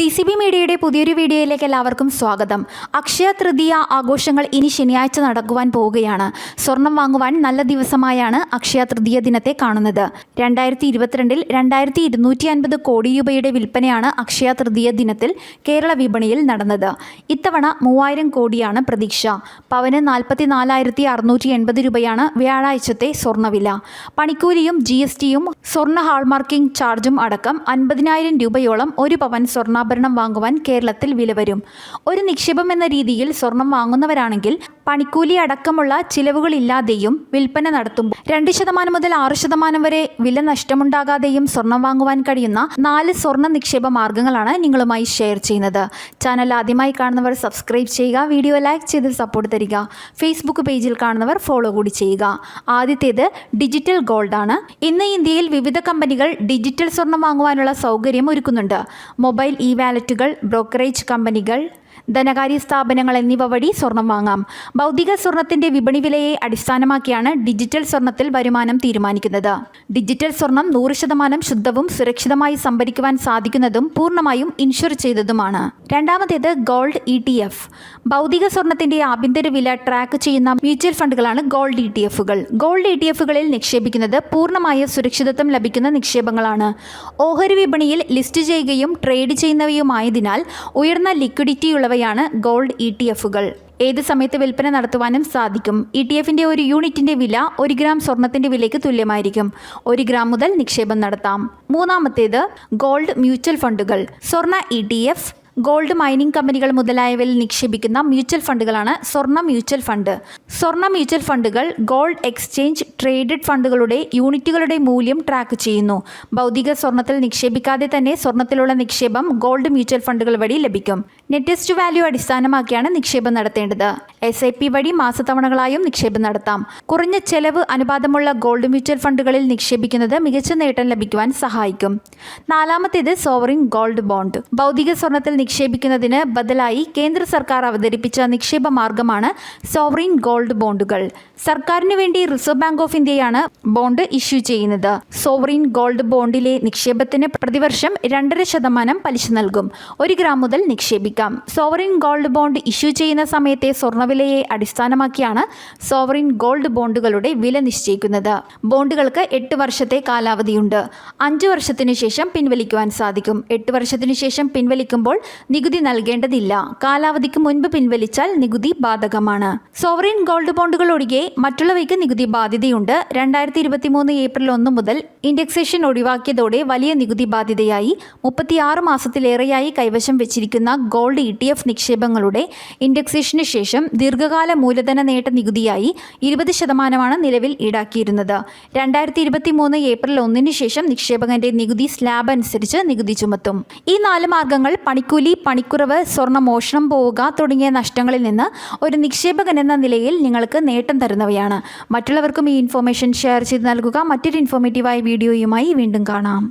D C B മീഡിയയുടെ പുതിയൊരു വീഡിയോയിലേക്ക് എല്ലാവർക്കും സ്വാഗതം. അക്ഷയ തൃതീയ ആഘോഷങ്ങൾ ഇനി ശനിയാഴ്ച നടക്കുവാൻ പോവുകയാണ്. സ്വർണം വാങ്ങുവാൻ നല്ല ദിവസമായാണ് അക്ഷയ തൃതീയ ദിനത്തെ കാണുന്നത്. രണ്ടായിരത്തി ഇരുപത്തിരണ്ടിൽ രണ്ടായിരത്തി ഇരുന്നൂറ്റി അൻപത് കോടി രൂപയുടെ വിൽപ്പനയാണ് അക്ഷയ തൃതീയ ദിനത്തിൽ കേരള വിപണിയിൽ നടന്നത്. ഇത്തവണ മൂവായിരം കോടിയാണ് പ്രതീക്ഷ. പവന് നാൽപ്പത്തി നാലായിരത്തി അറുന്നൂറ്റി എൺപത് രൂപയാണ് വ്യാഴാഴ്ചത്തെ സ്വർണവില പണിക്കൂലിയും ജി എസ് ടിയും സ്വർണ ഹാൾമാർക്കിംഗ് ചാർജും അടക്കം അൻപതിനായിരം രൂപയോളം ഒരു പവൻ സ്വർണാഭരണം വാങ്ങുവാൻ കേരളത്തിൽ വില വരും. ഒരു നിക്ഷേപം എന്ന രീതിയിൽ സ്വർണം വാങ്ങുന്നവരാണെങ്കിൽ പണിക്കൂലി അടക്കമുള്ള ചിലവുകളില്ലാതെയും വിൽപ്പന നടത്തുമ്പോൾ രണ്ട് ശതമാനം മുതൽ ആറ് ശതമാനം വരെ വില നഷ്ടമുണ്ടാകാതെയും സ്വർണം വാങ്ങുവാൻ കഴിയുന്ന നാല് സ്വർണ നിക്ഷേപ മാർഗങ്ങളാണ് നിങ്ങളുമായി ഷെയർ ചെയ്യുന്നത്. ചാനൽ ആദ്യമായി കാണുന്നവർ സബ്സ്ക്രൈബ് ചെയ്യുക വീഡിയോ ലൈക്ക് ചെയ്ത് സപ്പോർട്ട് തരിക. ഫേസ്ബുക്ക് പേജിൽ കാണുന്നവർ ഫോളോ കൂടി ചെയ്യുക. ആദ്യത്തേത് ഡിജിറ്റൽ ഗോൾഡാണ്. ഇന്ന് ഇന്ത്യയിൽ വിവിധ കമ്പനികൾ ഡിജിറ്റൽ സ്വർണം വാങ്ങുവാനുള്ള സൗകര്യം ഒരുക്കുന്നുണ്ട്. മൊബൈൽ ഇ വാലറ്റുകൾ ബ്രോക്കറേജ് കമ്പനികൾ ധനകാര്യ സ്ഥാപനങ്ങൾ എന്നിവ വഴി സ്വർണം വാങ്ങാം. ഭൗതിക സ്വർണത്തിന്റെ വിപണി വിലയെ അടിസ്ഥാനമാക്കിയാണ് ഡിജിറ്റൽ സ്വർണത്തിൽ വരുമാനം തീരുമാനിക്കുന്നത്. ഡിജിറ്റൽ സ്വർണം നൂറ് ശതമാനം ശുദ്ധവും സുരക്ഷിതമായി സംഭരിക്കുവാൻ സാധിക്കുന്നതും പൂർണമായും ഇൻഷുർ ചെയ്തതുമാണ്. രണ്ടാമത്തേത് ഗോൾഡ് ഇ ടി എഫ്. ഭൗതിക സ്വർണത്തിന്റെ ആഭ്യന്തര വില ട്രാക്ക് ചെയ്യുന്ന മ്യൂച്വൽ ഫണ്ടുകളാണ് ഗോൾഡ് ഇ ടി എഫുകൾ. ഗോൾഡ് ഇ ടി എഫുകളിൽ നിക്ഷേപിക്കുന്നത് പൂർണമായ സുരക്ഷിതത്വം ലഭിക്കുന്ന നിക്ഷേപങ്ങളാണ്. ഓഹരി വിപണിയിൽ ലിസ്റ്റ് ചെയ്യുകയും ട്രേഡ് ചെയ്യുന്നവയുമായതിനാൽ ഉയർന്ന ലിക്വിഡിറ്റിയുള്ളവയാണ് ഗോൾഡ് ഇ ടി എഫുകൾ. ഏത് സമയത്ത് വിൽപ്പന നടത്തുവാനും സാധിക്കും. ഇ ടി എഫിന്റെ ഒരു യൂണിറ്റിന്റെ വില ഒരു ഗ്രാം സ്വർണത്തിന്റെ വിലയ്ക്ക് തുല്യമായിരിക്കും. ഒരു ഗ്രാം മുതൽ നിക്ഷേപം നടത്താം. മൂന്നാമത്തേത് ഗോൾഡ് മ്യൂച്വൽ ഫണ്ടുകൾ. സ്വർണ E T F gold mining കമ്പനികൾ മുതലായവയിൽ നിക്ഷേപിക്കുന്ന മ്യൂച്വൽ ഫണ്ടുകളാണ് സ്വർണ മ്യൂച്വൽ ഫണ്ട്. സ്വർണ മ്യൂച്വൽ ഫണ്ടുകൾ ഗോൾഡ് എക്സ്ചേഞ്ച് ട്രേഡഡ് ഫണ്ടുകളുടെ യൂണിറ്റുകളുടെ മൂല്യം ട്രാക്ക് ചെയ്യുന്നു. ഭൗതിക സ്വർണത്തിൽ നിക്ഷേപിക്കാതെ തന്നെ സ്വർണത്തിലുള്ള നിക്ഷേപം ഗോൾഡ് മ്യൂച്വൽ ഫണ്ടുകൾ വഴി ലഭിക്കും. നെറ്റസ്റ്റ് വാല്യൂ അടിസ്ഥാനമാക്കിയാണ് നിക്ഷേപം നടത്തേണ്ടത്. എസ് ഐ പി വഴി മാസത്തവണകളായും നിക്ഷേപം നടത്താം. കുറഞ്ഞ ചെലവ് അനുപാതമുള്ള ഗോൾഡ് മ്യൂച്വൽ ഫണ്ടുകളിൽ നിക്ഷേപിക്കുന്നത് മികച്ച നേട്ടം ലഭിക്കുവാൻ സഹായിക്കും. നാലാമത്തേത് സോവറിംഗ് ഗോൾഡ് ബോണ്ട്. ഭൗതിക സ്വർണത്തിൽ നിക്ഷേപിക്കുന്നതിന് ബദലായി കേന്ദ്ര സർക്കാർ അവതരിപ്പിച്ച നിക്ഷേപ മാർഗമാണ് സോവറിൻ ഗോൾഡ് ബോണ്ടുകൾ. സർക്കാരിന് വേണ്ടി റിസർവ് ബാങ്ക് ഓഫ് ഇന്ത്യയാണ് ബോണ്ട് ഇഷ്യൂ ചെയ്യുന്നത്. സോവറിൻ ഗോൾഡ് ബോണ്ടിലെ നിക്ഷേപത്തിന് പ്രതിവർഷം രണ്ടര ശതമാനം പലിശ നൽകും. ഒരു ഗ്രാം മുതൽ നിക്ഷേപിക്കാം. സോവറിൻ ഗോൾഡ് ബോണ്ട് ഇഷ്യൂ ചെയ്യുന്ന സമയത്തെ സ്വർണവിലയെ അടിസ്ഥാനമാക്കിയാണ് സോവറിൻ ഗോൾഡ് ബോണ്ടുകളുടെ വില നിശ്ചയിക്കുന്നത്. ബോണ്ടുകൾക്ക് എട്ട് വർഷത്തെ കാലാവധിയുണ്ട്. അഞ്ച് വർഷത്തിനു ശേഷം പിൻവലിക്കുവാൻ സാധിക്കും. എട്ട് വർഷത്തിനു ശേഷം പിൻവലിക്കുമ്പോൾ നികുതി നൽകേണ്ടതില്ല. കാലാവധിക്ക് മുൻപ് പിൻവലിച്ചാൽ നികുതി ബാധകമാണ്. സോവറിൻ ഗോൾഡ് ബോണ്ടുകൾ ഒഴികെ മറ്റുള്ളവയ്ക്ക് നികുതി ബാധ്യതയുണ്ട്. രണ്ടായിരത്തി ഇരുപത്തി മൂന്ന് ഏപ്രിൽ ഒന്ന് മുതൽ ഇൻഡെക്സേഷൻ ഒഴിവാക്കിയതോടെ വലിയ നികുതി ബാധ്യതയായി. മുപ്പത്തിയാറ് മാസത്തിലേറെയായി കൈവശം വെച്ചിരിക്കുന്ന ഗോൾഡ് ഇ ടി എഫ് നിക്ഷേപങ്ങളുടെ ഇൻഡെക്സേഷന് ശേഷം ദീർഘകാല മൂലധന നേട്ട നികുതിയായി ഇരുപത് ശതമാനമാണ് നിലവിൽ ഈടാക്കിയിരുന്നത്. രണ്ടായിരത്തി ഇരുപത്തി മൂന്ന് ഏപ്രിൽ ഒന്നിന് ശേഷം നിക്ഷേപകന്റെ നികുതി സ്ലാബ് അനുസരിച്ച് നികുതി ചുമത്തും. ഈ നാല് മാർഗങ്ങൾ പണിക്കൂലി പണിക്കുറവ് സ്വർണ മോഷണം പോവുക തുടങ്ങിയ നഷ്ടങ്ങളിൽ നിന്ന് ഒരു നിക്ഷേപകൻ എന്ന നിലയിൽ നിങ്ങൾക്ക് നേട്ടം തരുന്നവയാണ്. മറ്റുള്ളവർക്കും ഈ ഇൻഫോർമേഷൻ ഷെയർ ചെയ്ത് നൽകുക. മറ്റൊരു ഇൻഫോർമേറ്റീവായ വീഡിയോയുമായി വീണ്ടും കാണാം.